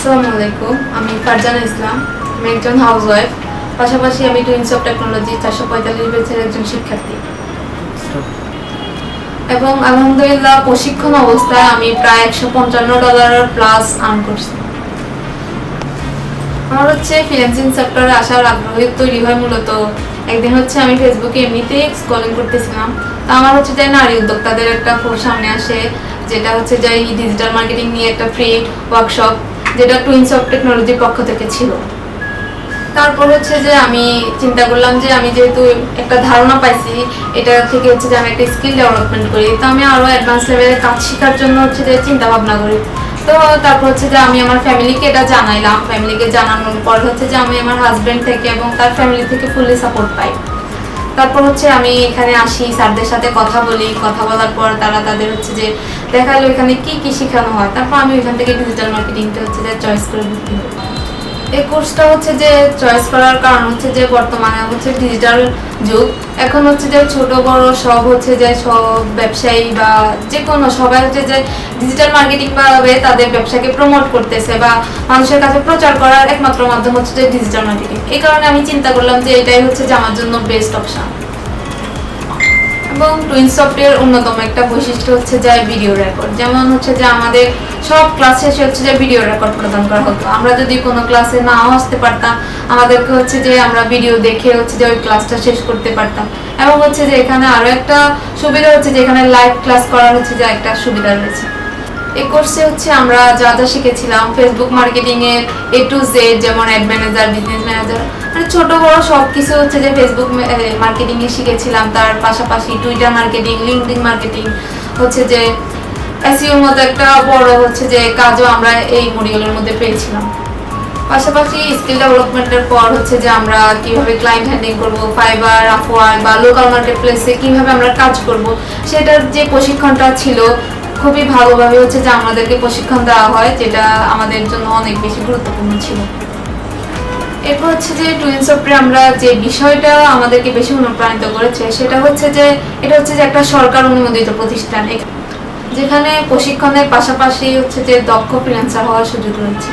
আসসালামু আলাইকুম, আমি ফারজানা ইসলাম, আমি একজন হাউস ওয়াইফ পাশাপাশি আমি টুইন্স অফ টেকনোলজি চারশো পঁয়তাল্লিশ বেচের একজন শিক্ষার্থী। এবং আলহামদুলিল্লাহ প্রশিক্ষণ অবস্থায় আমি প্রায় একশো পঞ্চান্ন ডলার প্লাস আর্ন করছি। আমার হচ্ছে ফ্রিল্যান্সিং সেক্টরে আসার আগ্রহ তৈরি হয় মূলত। একদিন হচ্ছে আমি ফেসবুকে এমনিতেই স্ক্রলিং করতেছিলাম। তা আমার হচ্ছে যে নারী উদ্যোক্তাদের একটা পোস্ট সামনে আসে, যেটা হচ্ছে যে ডিজিটাল মার্কেটিং নিয়ে একটা ফ্রি ওয়ার্কশপ যেটা টুইন্স অফ টেকনোলজির পক্ষ থেকে ছিল। তারপর হচ্ছে যে আমি চিন্তা করলাম যে আমি যেহেতু একটা ধারণা পাইছি, এটা থেকে হচ্ছে যে আমি একটা স্কিল ডেভেলপমেন্ট করি, তো আমি আরও অ্যাডভান্স লেভেলে কাজ শেখার জন্য হচ্ছে যে চিন্তা ভাবনা করি। তো তারপর হচ্ছে যে আমি আমার ফ্যামিলিকে এটা জানাইলাম। ফ্যামিলিকে জানানোর পর হচ্ছে যে আমি আমার হাজবেন্ড থেকে এবং তার ফ্যামিলি থেকে ফুললি সাপোর্ট পাই। তারপর হচ্ছে আমি এখানে আসি, স্যারদের সাথে কথা বলি, কথা বলার পর তারা তাদের হচ্ছে যে দেখাল এখানে কি কি শেখানো হয়। তারপর আমি ওখান থেকে ডিজিটাল মার্কেটিংটা হচ্ছে যে চয়েস করে ভর্তি এই কোর্সটা হচ্ছে যে চয়েস করার কারণ হচ্ছে যে বর্তমানে হচ্ছে ডিজিটাল যুগ। এখন হচ্ছে যে ছোট, বড় সব হচ্ছে যে সব ব্যবসায়ী বা যে কোনো সবাই হচ্ছে যে ডিজিটাল মার্কেটিং ভাবে তাদের ব্যবসাকে প্রমোট করতেছে বা মানুষের কাছে প্রচার করার একমাত্র মাধ্যম হচ্ছে যে ডিজিটাল মার্কেটিং এই কারণে আমি চিন্তা করলাম যে এটাই হচ্ছে যে আমার জন্য বেস্ট অপশন এবং টুইন সফটওয়্যার অন্যতম একটা বৈশিষ্ট্য হচ্ছে যে ভিডিও রেকর্ড যেমন হচ্ছে যে আমাদের সব ক্লাস শেষে হচ্ছে যে ভিডিও রেকর্ড প্রদান করা হতো। আমরা যদি কোনো ক্লাসে নাও আসতে পারতাম, আমাদেরকে হচ্ছে যে আমরা ভিডিও দেখে হচ্ছে যে ওই ক্লাসটা শেষ করতে পারতাম। এবং হচ্ছে যে এখানে আরও একটা সুবিধা হচ্ছে যে এখানে লাইভ ক্লাস করার হচ্ছে যে একটা সুবিধা রয়েছে। এই কোর্সে হচ্ছে আমরা যা যা শিখেছিলাম ফেসবুক মার্কেটিং এর এ টু জেড যেমন অ্যাড ম্যানেজার বিজনেস ম্যানেজার মানে ছোট, বড় সব কিছু হচ্ছে যে ফেসবুক মার্কেটিং এ শিখেছিলাম। তার পাশাপাশি টুইটার মার্কেটিং লিঙ্কডিন মার্কেটিং হচ্ছে যে এসইওর মতো একটা বড় হচ্ছে যে কাজও আমরা এই মডিউলের মধ্যে পেয়েছিলাম। পাশাপাশি স্কিল ডেভেলপমেন্টের পর হচ্ছে যে আমরা কীভাবে ক্লায়েন্ট হ্যান্ডলিং করব ফাইবার আফওয়ার বা লোকাল মার্কেট প্লেসে কীভাবে আমরা কাজ করব, সেটার যে প্রশিক্ষণটা ছিল, খুবই ভালোভাবে হচ্ছে যে আমাদেরকে প্রশিক্ষণ দেওয়া হয়, যেটা আমাদের জন্য অনেক বেশি গুরুত্বপূর্ণ ছিল। এরপর হচ্ছে যে টুইন সফটওয়্যার আমরা যে বিষয়টা আমাদেরকে বেশি অনুপ্রাণিত করেছে, সেটা হচ্ছে যে এটা হচ্ছে যে একটা সরকার অনুমোদিত প্রতিষ্ঠান। যেখানে প্রশিক্ষণের পাশাপাশি হচ্ছে যে দক্ষ ফ্রিল্যান্সার হওয়ার সুযোগ রয়েছে।